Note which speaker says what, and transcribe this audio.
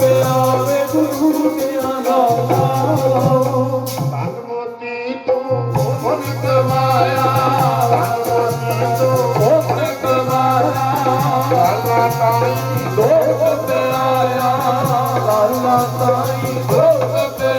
Speaker 1: ਪਿਆਰੇ ਗੁਰੂ ਦੇ ਆਲਾ
Speaker 2: ਤਾਈ
Speaker 1: ਲੋਕ ਪਿਆਰਾ ਕਰਨਾ ਤਾਈ ਲੋਕ ਪਿਆਰਾ